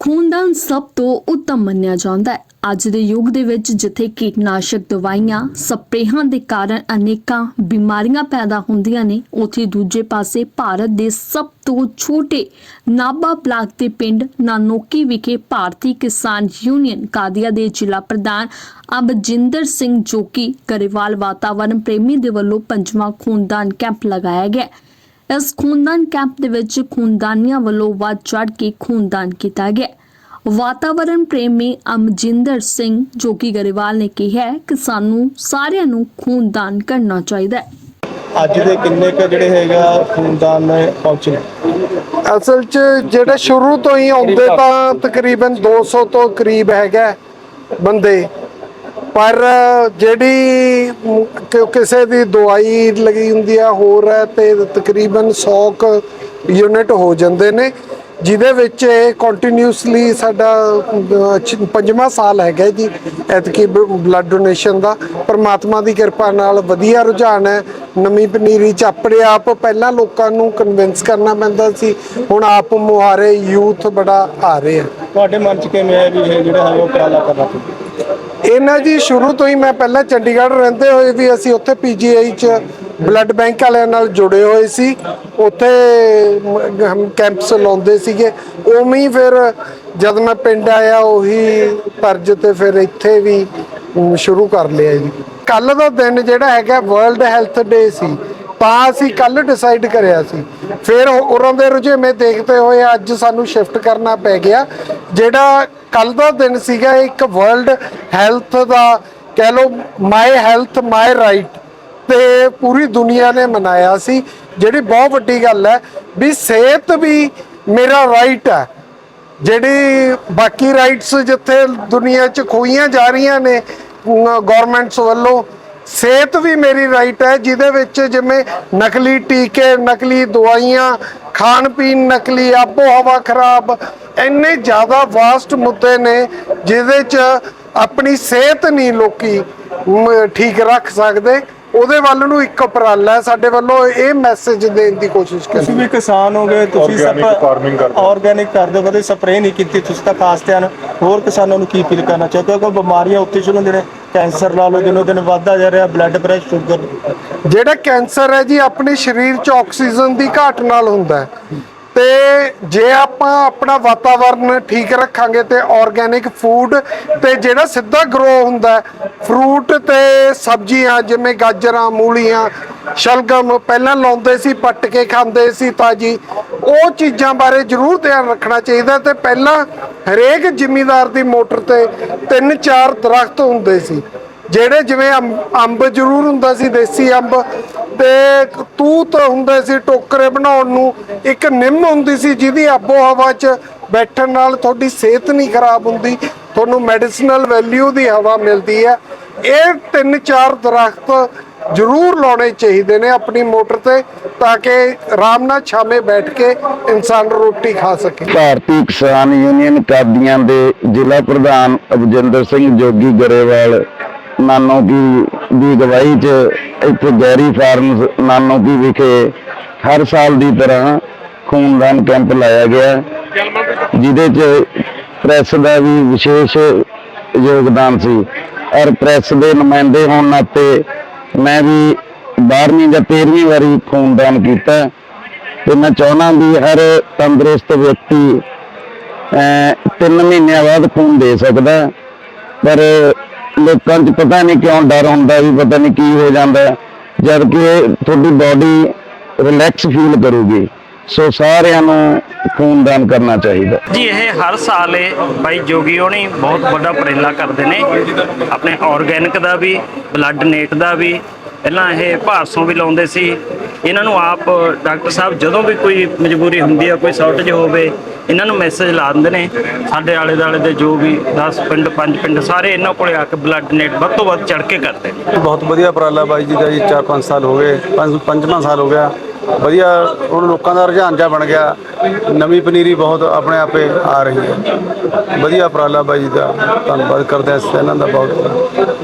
ਖੂਨਦਾਨ ਸਭ ਤੋਂ ਉੱਤਮ ਮੰਨਿਆ ਜਾਂਦਾ ਹੈ। ਅੱਜ ਦੇ ਯੁੱਗ ਦੇ ਵਿੱਚ ਜਿੱਥੇ ਕੀਟਨਾਸ਼ਕ ਦਵਾਈਆਂ, ਸਪਰੇਹਾਂ ਦੇ ਕਾਰਨ ਅਨੇਕਾਂ ਬਿਮਾਰੀਆਂ ਪੈਦਾ ਹੁੰਦੀਆਂ ਨੇ, ਉੱਥੇ ਦੂਜੇ ਪਾਸੇ ਭਾਰਤ ਦੇ ਸਭ ਤੋਂ ਛੋਟੇ ਨਾਬਾ ਬਲਾਕ ਦੇ ਪਿੰਡ ਨਾਨੋਕੀ ਵਿਖੇ ਭਾਰਤੀ ਕਿਸਾਨ ਯੂਨੀਅਨ ਕਾਦੀਆ ਦੇ ਜ਼ਿਲ੍ਹਾ ਪ੍ਰਧਾਨ ਅਬਜਿੰਦਰ ਸਿੰਘ ਜੋਕੀ ਗਰੇਵਾਲ ਵਾਤਾਵਰਣ ਪ੍ਰੇਮੀ ਦੇ ਵੱਲੋਂ ਪੰਜਵਾਂ ਖੂਨਦਾਨ ਕੈਂਪ ਲਗਾਇਆ ਗਿਆ ਇਸ ਖੂਨਦਾਨ ਕੈਂਪ ਦੇ ਵਿੱਚ ਖੂਨਦਾਨੀਆਂ ਵੱਲੋਂ ਵੱਧ ਚੜ੍ਹ ਕੇ ਖੂਨਦਾਨ ਕੀਤਾ ਗਿਆ। ਵਾਤਾਵਰਣ ਪ੍ਰੇਮੀ ਅਮਜਿੰਦਰ ਸਿੰਘ ਜੋਗੀ ਗਰੇਵਾਲ ਨੇ ਕਿਹਾ ਹੈ ਕਿ ਸਾਨੂੰ ਸਾਰਿਆਂ ਨੂੰ ਖੂਨਦਾਨ ਕਰਨਾ ਚਾਹੀਦਾ ਹੈ। ਅੱਜ ਦੇ ਕਿੰਨੇ ਕ ਜਿਹੜੇ ਹੈਗਾ ਖੂਨਦਾਨ ਪਹੁੰਚੇ ਅਸਲ 'ਚ ਜਿਹੜੇ ਸ਼ੁਰੂ ਤੋਂ ਹੀ ਆਉਂਦੇ ਤਾਂ ਤਕਰੀਬਨ 200 ਤੋਂ ਕਰੀਬ ਹੈਗਾ ਬੰਦੇ। ਪਰ ਜਿਹੜੀ ਕਿ- ਕਿਸੇ ਦੀ ਦਵਾਈ ਲੱਗੀ ਹੁੰਦੀ ਆ, ਹੋਰ ਹੈ ਤੇ ਤਕਰੀਬਨ 100 ਕ ਯੂਨਿਟ ਹੋ ਜਾਂਦੇ ਨੇ, ਜਿਹਦੇ ਵਿੱਚ ਇਹ ਕੰਟੀਨਿਊਸਲੀ ਸਾਡਾ ਪੰਜਵਾਂ ਸਾਲ ਹੈਗਾ ਜੀ, ਐਤਕੀ ਬਲੱਡ ਡੋਨੇਸ਼ਨ ਦਾ। ਪਰਮਾਤਮਾ ਦੀ ਕਿਰਪਾ ਨਾਲ ਵਧੀਆ ਰੁਝਾਨ ਹੈ, ਨਵੀਂ ਪਨੀਰੀ ਚ ਆਪਣੇ ਆਪ ਪਹਿਲਾਂ ਲੋਕਾਂ ਨੂੰ ਕਨਵਿੰਸ ਕਰਨਾ ਪੈਂਦਾ ਸੀ, ਹੁਣ ਆਪ ਮੁਹਾਰੇ ਯੂਥ ਬੜਾ ਆ ਰਹੇ ਆ। ਤੁਹਾਡੇ ਮਨ ਚ ਕਿਵੇਂ ਹੈ ਵੀ ਇਹ ਜਿਹੜਾ ਹੈ ਉਹ ਉਪਰਾਲਾ ਕਰਨਾ ਚਾਹੀਦਾ ਇਹਨਾਂ ਜੀ, ਸ਼ੁਰੂ ਤੋਂ ਹੀ ਮੈਂ ਪਹਿਲਾਂ ਚੰਡੀਗੜ੍ਹ ਰਹਿੰਦੇ ਹੋਏ ਵੀ ਅਸੀਂ ਉੱਥੇ ਪੀਜੀਆਈ ਚ ਬਲੱਡ ਬੈਂਕ ਵਾਲਿਆਂ ਨਾਲ ਜੁੜੇ ਹੋਏ ਸੀ। ਉੱਥੇ ਹਮ ਕੈਂਪਸ ਲਾਉਂਦੇ ਸੀਗੇ। ਉਵੇਂ ਹੀ ਫਿਰ ਜਦ ਮੈਂ ਪਿੰਡ ਆਇਆ, ਉਹੀ ਤਰਜ ਤੇ ਫਿਰ ਇੱਥੇ ਵੀ ਸ਼ੁਰੂ ਕਰ ਲਿਆ ਜੀ। ਕੱਲ ਦਾ ਦਿਨ ਜਿਹੜਾ ਹੈਗਾ ਵਰਲਡ ਹੈਲਥ ਡੇ ਸੀ। ਤਾਂ ਅਸੀਂ ਕੱਲ ਡਿਸਾਈਡ ਕਰਿਆ ਸੀ। ਫਿਰ ਉਹਨਾਂ ਦੇ ਰੁਝੇਵੇਂ ਦੇਖਦੇ ਹੋਏ ਅੱਜ ਸਾਨੂੰ ਸ਼ਿਫਟ ਕਰਨਾ ਪੈ ਗਿਆ। ਜਿਹੜਾ ਕੱਲ ਦਾ ਦਿਨ ਸੀਗਾ, ਇੱਕ ਵਰਲਡ ਹੈਲਥ ਦਾ ਕਹਿ ਲਓ ਮਾਈ ਹੈਲਥ ਮਾਈ ਰਾਈਟ ਤੇ ਪੂਰੀ ਦੁਨੀਆ ਨੇ ਮਨਾਇਆ ਸੀ, ਜਿਹੜੀ ਬਹੁਤ ਵੱਡੀ ਗੱਲ ਹੈ ਵੀ ਸਿਹਤ ਵੀ ਮੇਰਾ ਰਾਈਟ ਹੈ। ਜਿਹੜੀ ਬਾਕੀ ਰਾਈਟਸ ਜਿੱਥੇ ਦੁਨੀਆ 'ਚ ਖੋਈਆਂ ਜਾ ਰਹੀਆਂ ਨੇ ਗਵਰਨਮੈਂਟਸ ਵੱਲੋਂ ਸਿਹਤ ਵੀ ਮੇਰੀ ਰਾਈਟ ਹੈ, ਜਿਹਦੇ ਵਿੱਚ ਜਿਵੇਂ ਨਕਲੀ ਟੀਕੇ, ਨਕਲੀ ਦਵਾਈਆਂ, ਖਾਣ ਪੀਣ ਨਕਲੀ ਆਬੋ ਹਵਾ ਖਰਾਬ, ਇੰਨੇ ਜ਼ਿਆਦਾ ਵਾਸਟ ਮੁੱਦੇ ਨੇ, ਜਿਹਦੇ 'ਚ ਆਪਣੀ ਸਿਹਤ ਨਹੀਂ ਲੋਕੀ ਠੀਕ ਰੱਖ ਸਕਦੇ। ਉਹਦੇ ਵੱਲ ਨੂੰ ਇੱਕ ਉਪਰਾਲਾ ਹੈ ਸਾਡੇ ਵੱਲੋਂ ਇਹ ਮੈਸੇਜ ਦੇਣ ਦੀ ਕੋਸ਼ਿਸ਼ ਕਰੀ ਤੁਸੀਂ ਵੀ ਕਿਸਾਨ ਹੋਗੇ ਤੁਸੀਂ ਕਰਦੇ ਹੋ। ਆਰਗੈਨਿਕ ਕਰਦੇ ਹੋ ਕਦੇ ਸਪਰੇਅ ਨਹੀਂ ਕੀਤੀ ਤੁਸੀਂ ਤਾਂ ਖਾਸ ਧਿਆਨ ਹੋਰ ਕਿਸਾਨਾਂ ਨੂੰ ਕੀ ਅਪੀਲ ਕਰਨਾ ਚਾਹते ਹੋ? ਕਿ ਬਿਮਾਰੀਆਂ ਉੱਥੇ ਸ਼ੁਰੂ ਹੁੰਦੀਆਂ ਨੇ ਕੈਂਸਰ ਲਾ ਲਓ ਦਿਨੋ ਦਿਨ ਵੱਧਦਾ ਜਾ ਰਿਹਾ ਬਲੱਡ ਪ੍ਰੈਸ਼ਰ ਸ਼ੂਗਰ ਜਿਹੜਾ ਕੈਂਸਰ ਹੈ ਜੀ ਆਪਣੇ ਸਰੀਰ 'ਚ ਆਕਸੀਜਨ ਦੀ ਘਾਟ ਨਾਲ ਹੁੰਦਾ ਹੈ। ਤੇ ਜੇ ਆਪਾਂ ਆਪਣਾ ਵਾਤਾਵਰਨ ਠੀਕ ਰੱਖਾਂਗੇ ਤੇ ਆਰਗੈਨਿਕ ਫੂਡ ਤੇ ਜਿਹੜਾ ਸਿੱਧਾ ਗਰੋ ਹੁੰਦਾ ਫਰੂਟ ਤੇ ਸਬਜ਼ੀਆਂ ਜਿਵੇਂ ਗਾਜਰਾਂ, ਮੂਲੀਆਂ, ਸ਼ਲਗਮ ਪਹਿਲਾਂ ਲਾਉਂਦੇ ਸੀ, ਪੱਟ ਕੇ ਖਾਂਦੇ ਸੀ ਤਾਜੀ, ਉਹ ਚੀਜ਼ਾਂ ਬਾਰੇ ਜ਼ਰੂਰ ਧਿਆਨ ਰੱਖਣਾ ਚਾਹੀਦਾ ਤੇ ਪਹਿਲਾਂ ਹਰੇਕ ਜ਼ਿਮੀਂਦਾਰ ਦੀ ਮੋਟਰ ਤੇ ਤਿੰਨ ਚਾਰ ਦਰਖਤ ਹੁੰਦੇ ਸੀ, ਜਿਹੜੇ ਜਿਵੇਂ ਅੰਬ- ਅੰਬ ਜ਼ਰੂਰ ਹੁੰਦਾ ਸੀ, ਦੇਸੀ ਅੰਬ ਤੇ ਤੂਤ ਹੁੰਦੇ ਸੀ ਟੋਕਰੇ ਬਣਾਉਣ ਨੂੰ। ਇੱਕ ਨਿੰਮ ਹੁੰਦੀ ਸੀ ਜਿਹਦੀ ਆਬੋ ਹਵਾ 'ਚ ਬੈਠਣ ਨਾਲ ਤੁਹਾਡੀ ਸਿਹਤ ਨਹੀਂ ਖਰਾਬ ਹੁੰਦੀ। ਤੁਹਾਨੂੰ ਮੈਡੀਸਿਨਲ ਵੈਲਿਊ ਦੀ ਹਵਾ ਮਿਲਦੀ ਹੈ। ਇਹ ਤਿੰਨ ਚਾਰ ਦਰਖਤ ਜ਼ਰੂਰ ਲਾਉਣੇ ਚਾਹੀਦੇ ਨੇ ਆਪਣੀ ਮੋਟਰ ਤੇ, ਤਾਂ ਕਿ ਆਰਾਮ ਨਾਲ ਛਾਵੇਂ ਬੈਠ ਕੇ ਇਨਸਾਨ ਰੋਟੀ ਖਾ ਸਕੇ। ਭਾਰਤੀ ਕਿਸਾਨ ਯੂਨੀਅਨ ਕਾਦੀਆਂ ਦੇ ਜ਼ਿਲ੍ਹਾ ਪ੍ਰਧਾਨ ਅਬਜਿੰਦਰ ਸਿੰਘ ਜੋਗੀ ਗਰੇਵਾਲ ਨਾਨੋ ਕੀ ਦੀ ਅਗਵਾਈ 'ਚ ਇੱਥੇ ਗੈਰੀ ਫਾਰਮਸ ਨਾਨੋ ਕੀ ਵਿਖੇ ਹਰ ਸਾਲ ਦੀ ਤਰ੍ਹਾਂ ਖੂਨਦਾਨ ਕੈਂਪ ਲਾਇਆ ਗਿਆ। ਜਿਹਦੇ 'ਚ ਪ੍ਰੈਸ ਦਾ ਵੀ ਵਿਸ਼ੇਸ਼ ਯੋਗਦਾਨ ਸੀ। ਔਰ ਪ੍ਰੈਸ ਦੇ ਨੁਮਾਇੰਦੇ ਹੋਣ ਨਾਤੇ ਮੈਂ ਵੀ 12ਵੀਂ ਜਾਂ 13ਵੀਂ ਵਾਰੀ ਖੂਨਦਾਨ ਕੀਤਾ। ਤੇ ਮੈਂ ਚਾਹੁੰਦਾ ਵੀ ਹਰ ਤੰਦਰੁਸਤ ਵਿਅਕਤੀ ਅਹ, ਤਿੰਨ ਮਹੀਨਿਆਂ ਬਾਅਦ ਖੂਨ ਦੇ ਸਕਦਾ। ਪਰ ਲੋਕਾਂ 'ਚ ਪਤਾ ਨਹੀਂ ਕਿਉਂ ਡਰ ਹੁੰਦਾ ਵੀ ਪਤਾ ਨਹੀਂ ਕੀ ਹੋ ਜਾਂਦਾ। ਜਦ ਕਿ ਤੁਹਾਡੀ ਬਾਡੀ ਰਿਲੈਕਸ ਫੀਲ ਕਰੂਗੀ। ਸੋ ਸਾਰਿਆਂ ਨੂੰ ਖੂਨਦਾਨ ਕਰਨਾ ਚਾਹੀਦਾ। ਜੀ, ਇਹ ਹਰ ਸਾਲ ਇਹ ਬਾਈ ਜੋਗੀ ਹੋਣੀ ਬਹੁਤ ਵੱਡਾ ਉਪਰਾਲਾ ਕਰਦੇ ਨੇ। ਆਪਣੇ ਆਰਗੈਨਿਕ ਦਾ ਵੀ ਬਲੱਡ ਨੇਟ ਦਾ ਵੀ, ਪਹਿਲਾਂ ਇਹ ਭਾਰਸੋਂ ਵੀ ਲਾਉਂਦੇ ਸੀ। ਇਹਨਾਂ ਨੂੰ ਆਪ ਡਾਕਟਰ ਸਾਹਿਬ ਜਦੋਂ ਵੀ ਕੋਈ ਮਜਬੂਰੀ ਹੁੰਦੀ ਹੈ ਕੋਈ ਸ਼ਾਰਟੇਜ ਹੋਵੇ ਇਹਨਾਂ ਨੂੰ ਮੈਸੇਜ ਲਾ ਦਿੰਦੇ ਨੇ, ਸਾਡੇ ਆਲੇ ਦੁਆਲੇ ਦੇ ਜੋ ਵੀ 10 ਪਿੰਡ 5 ਪਿੰਡ ਸਾਰੇ ਇਹਨਾਂ ਕੋਲੇ ਆ ਕੇ ਬਲੱਡ ਡੋਨੇਟ ਵੱਧ ਤੋਂ ਵੱਧ ਚੜ ਕੇ ਕਰਦੇ ਨੇ। ਬਹੁਤ ਵਧੀਆ ਉਪਰਾਲਾ ਬਾਈ ਜੀ ਦਾ ਜੀ 4-5 ਸਾਲ ਹੋ ਗਏ, ਪੰਜ, ਪੰਜਵਾਂ ਸਾਲ ਹੋ ਗਿਆ। ਵਧੀਆ ਹੁਣ ਲੋਕਾਂ ਦਾ ਰੁਝਾਨ ਜਿਹਾ ਬਣ ਗਿਆ, ਨਵੀਂ ਪਨੀਰੀ ਬਹੁਤ ਆਪਣੇ ਆਪੇ ਆ ਰਹੀ ਹੈ। ਵਧੀਆ ਉਪਰਾਲਾ ਬਾਈ ਜੀ ਦਾ, ਧੰਨਵਾਦ ਕਰਦੇ ਹਾਂ ਇਹਨਾਂ ਦਾ ਬਹੁਤ।